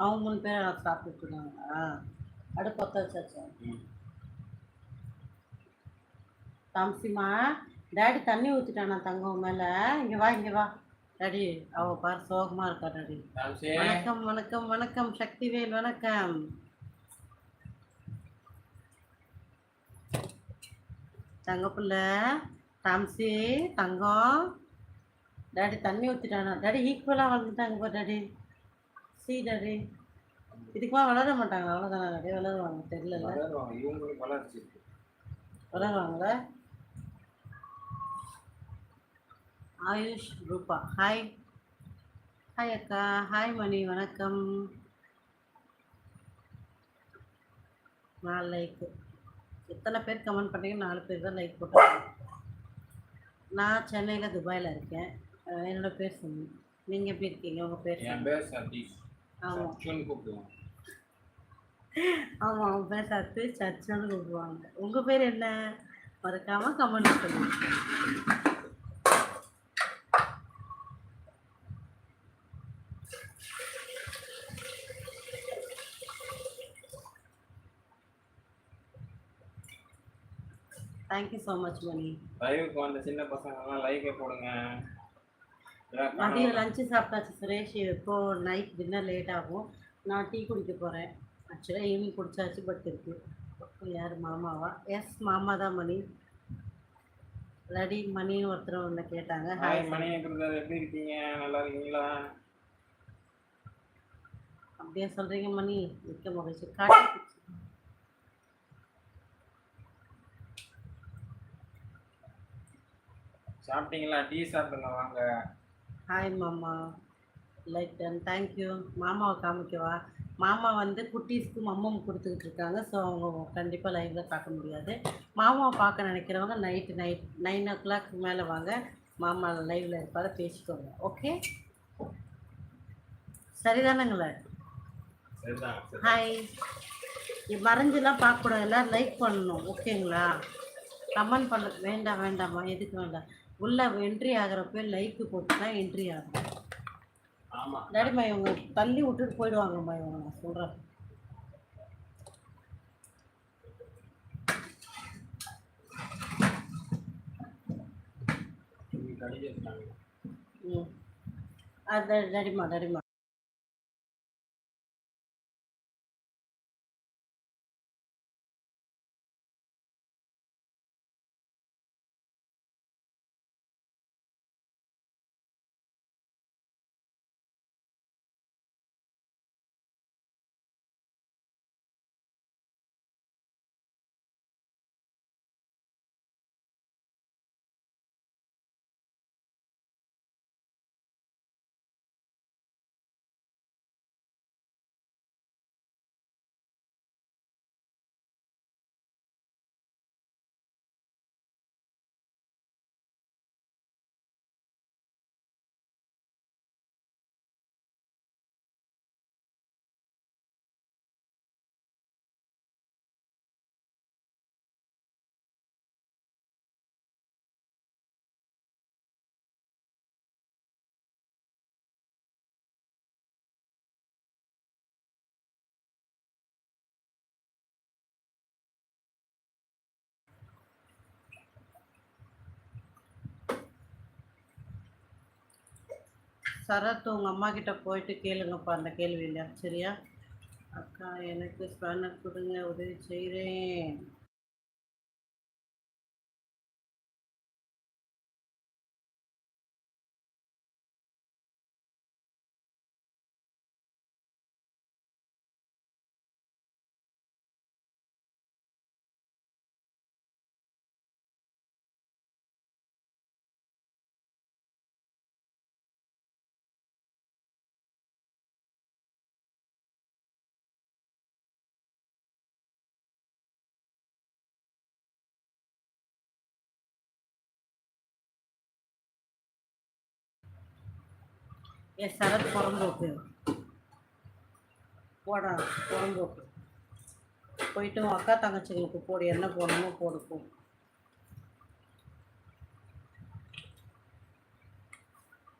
அவங்க மூணு பேர் சாப்பிட்டுட்டு இருக்காங்களா அடுப்பு பற்ற வச்சாச்சா? ம். தாம்சிமா டேடி தண்ணி ஊற்றிட்டானா தங்கம் மேலே? இங்கே வா இங்கே வா. டாடி அவ பாரு சோகமாக இருக்கா டாடி. வணக்கம் வணக்கம் வணக்கம் சக்திவேல் வணக்கம். தங்கப்புள்ள தாம்சி தங்கம். டாடி தண்ணி ஊற்றிட்டானா டாடி ஈக்குவலாக வளர்ந்துட்டாங்க பா டாடி. சி டாடி இதுக்குமா வளர மாட்டாங்க. அவ்வளோதானே டாடி வளருவாங்க. தெரியல வளருவாங்க. இவங்களுக்கு வளர்ச்சி இருக்கு. வளருவாங்களா? ஆயுஷ் ரூபா. ஹாய் ஹாய் அக்கா. ஹாய் மணி. வணக்கம். நாலு லைக்கு எத்தனை பேர் கமெண்ட் பண்ணீங்க? நாலு பேர் தான் லைக் போட்டாங்க. நான் சென்னையில் துபாயில் இருக்கேன். என்னோட பேர் சொல்லு நீங்கள் எப்படி இருக்கீங்க? உங்கள் பேர் என் பேர் சதீஷ். ஆமாம் சச்சுன்னு கூப்பிடுவோம் ஆமாம் அவங்க பேர் சத்து சச்சுன்னு கூப்பிடுவாங்க. உங்கள் பேர் என்ன? மறக்காமல் கமெண்ட் பண்ணுங்க தேங்க்யூ ஸோ மச் மணி லைவுக்கு வந்த சின்ன பசங்கெல்லாம் லைக்கை போடுங்க. மதியம் லஞ்சு சாப்பிட்டாச்சு சுரேஷ். இப்போ நைட் டின்னர் லேட் ஆகும். நான் டீ குடிக்க போகிறேன் ஆக்சுவலாக ஈவினிங் குடிச்சாச்சு பட் இருக்கு. யார் மாமாவா? எஸ் மாமா தான் மணி. ரெடி மணின்னு ஒருத்தர் ஒன்று கேட்டாங்க. ஹாய் மணி எப்படி இருக்கீங்க? நல்லா இருக்கீங்களா? அப்படியே சொல்கிறீங்க மணி. மிக்க மகிழ்ச்சி. காட்டு சாப்பிட்டீங்களா? டீ சாப்பிடுங்க வாங்க. ஹாய் மாமா. லைக் டன் தேங்க்யூ மாமாவை காமிக்கவா? மாமா வந்து குட்டீஸ்க்கு மம்மம் கொடுத்துக்கிட்டு இருக்காங்க. ஸோ அவங்க கண்டிப்பாக லைவில் காட்ட முடியாது. மாமாவை பார்க்க நினைக்கிறவங்க night night nine o'clock மேலே வாங்க. மாமா லைவில் இருப்பாத பேசிக்கோங்க. ஓகே சரிதானங்களே? சரிதான் சரி. ஹாய் மறைஞ்செல்லாம் பார்க்கக்கூடாது எல்லோரும் லைக் பண்ணணும் ஓகேங்களா கமெண்ட் பண்ண வேண்டாம் வேண்டாம்மா. எதுக்கு வேண்டாம்? உள்ளே என்ட்ரி ஆகிறப்ப லைக்கு போட்டு தான் என்ட்ரி ஆகும். ஆமா. டாடிம்மா இவங்க தள்ளி விட்டுட்டு போயிடுவாங்கம்மா இவங்க நான் சொல்கிறேன் ம். அது டாடிம்மா டாடிம்மா சரத் உங்கள் அம்மா கிட்ட போயிட்டு கேளுங்கப்பா அந்த கேள்வியில். சரியா? அக்கா எனக்கு ஸ்பேனர் கொடுங்க உதவி செய்கிறேன் என் சரத் புறம்போக்கு. போடா புறம்போக்கு. போயிட்டு உன் அக்கா தங்கச்சிங்களுக்கு போடு என்ன போடணுமோ போடுப்போம்